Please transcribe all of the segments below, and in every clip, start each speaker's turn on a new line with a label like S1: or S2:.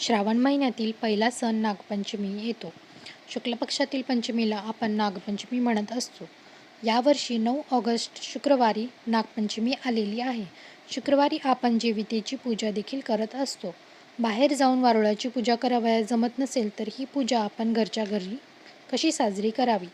S1: श्रावण महिन्यातील पहिला सण नागपंचमी येतो. शुक्ल पक्षातील पंचमीला आपण नागपंचमी म्हणत असतो. यावर्षी नऊ ऑगस्ट शुक्रवारी नागपंचमी आलेली आहे. शुक्रवारी आपण जीवितेची पूजा देखील करत असतो. बाहेर जाऊन वारुळाची पूजा करावया जमत नसेल तर ही पूजा आपण घरच्या घरी कशी साजरी करावी?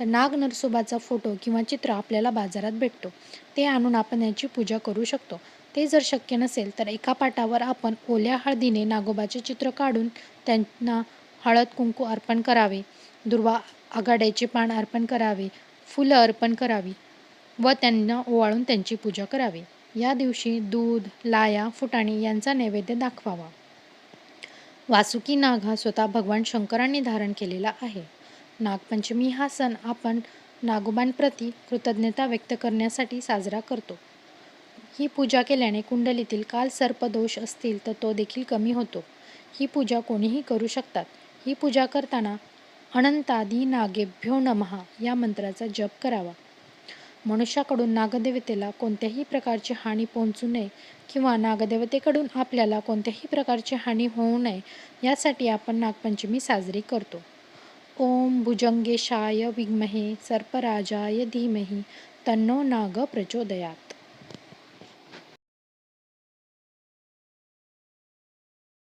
S1: तर नाग नरसोबाचा फोटो किंवा चित्र आपल्याला बाजारात भेटतो. ते आणून आपण याची पूजा करू शकतो. ते जर शक्य नसेल तर एका पाटावर आपण ओल्या हळदीने नागोबाचे चित्र काढून त्यांना हळद कुंकू अर्पण करावे. दुर्वा आघाड्याचे पान अर्पण करावे. फुलं अर्पण करावी व त्यांना ओवाळून त्यांची पूजा करावी. या दिवशी दूध लाया फुटाणी यांचा नैवेद्य दाखवावा. वासुकी नाग हा स्वतः भगवान शंकरांनी धारण केलेला आहे. नागपंचमी हा सण आपण नागोबांप्रती कृतज्ञता व्यक्त करण्यासाठी साजरा करतो. ही पूजा केल्याने कुंडलीतील काल सर्पदोष असतील तर तो देखील कमी होतो. ही पूजा कोणीही करू शकतात. ही पूजा करताना अनंतादी नागेभ्यो नमः या मंत्राचा जप करावा. मनुष्याकडून नागदेवतेला कोणत्याही प्रकारची हानी पोहोचू नये किंवा नागदेवतेकडून आपल्याला कोणत्याही प्रकारची हानी होऊ नये यासाठी आपण नागपंचमी साजरी करतो. ओम भुजंगेशाय विग्महे सर्पराजाय धीमही तन्नो नाग प्रचोदयात.